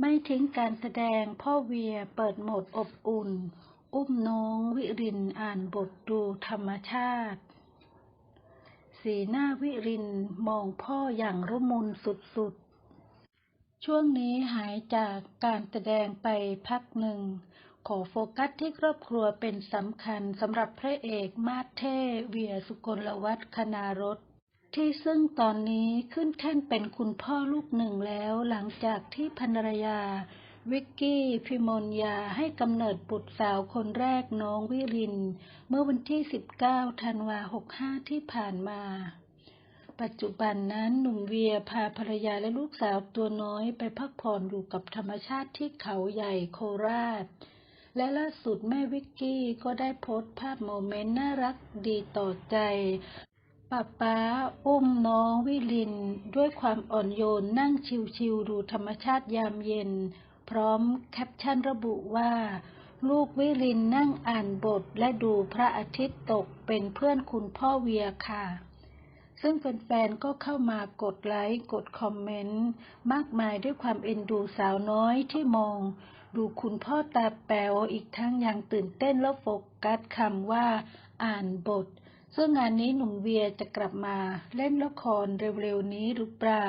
ไม่ทิ้งการแสดงพ่อเวียเปิดโหมดอบอุ่น อุ้มน้องวิรินอ่านบทดูธรรมชาติ สีหน้าวิรินมองพ่ออย่างร่มุนสุดๆ ช่วงนี้หายจากการแสดงไปพักหนึ่ง ขอโฟกัสที่ครอบครัวเป็นสำคัญสำหรับพระเอกมาสเทเวียสุกลวัฒน์คณารถ ที่ซึ่งตอนนี้ขึ้นแท่นเป็นคุณพ่อลูกหนึ่งแล้วหลังจากที่ภรรยา วิกกี้พิมลยาให้กำเนิดบุตรสาวคนแรกน้องวิริน เมื่อวันที่ 19 ธันวา 65 ที่ผ่านมา ปัจจุบันนั้นหนุ่มเวียพาภรรยาและลูกสาวตัวน้อยไปพักผ่อนอยู่กับธรรมชาติที่เขาใหญ่โคราช และล่าสุดแม่วิกกี้ก็ได้โพสต์ภาพโมเมนต์น่ารักดีต่อใจ ป้าป้าอุ้มน้องวิลินด้วยความอ่อนโยนนั่งชิวๆดูธรรมชาติยามเย็น พร้อมแคปชั่นระบุว่า ลูกวิลินนั่งอ่านบทและดูพระอาทิตย์ตกเป็นเพื่อนคุณพ่อเวียค่ะ ซึ่งแฟนๆก็เข้ามากดไลค์กดคอมเมนต์ มากมายด้วยความเอ็นดูสาวน้อยที่มอง ดูคุณพ่อตาแป๋วอีกทั้งยังตื่นเต้นและโฟกัสคำว่า อ่านบท ซึ่งงานนี้หนุ่มเวียจะกลับมาเล่นละครเร็วๆนี้หรือเปล่า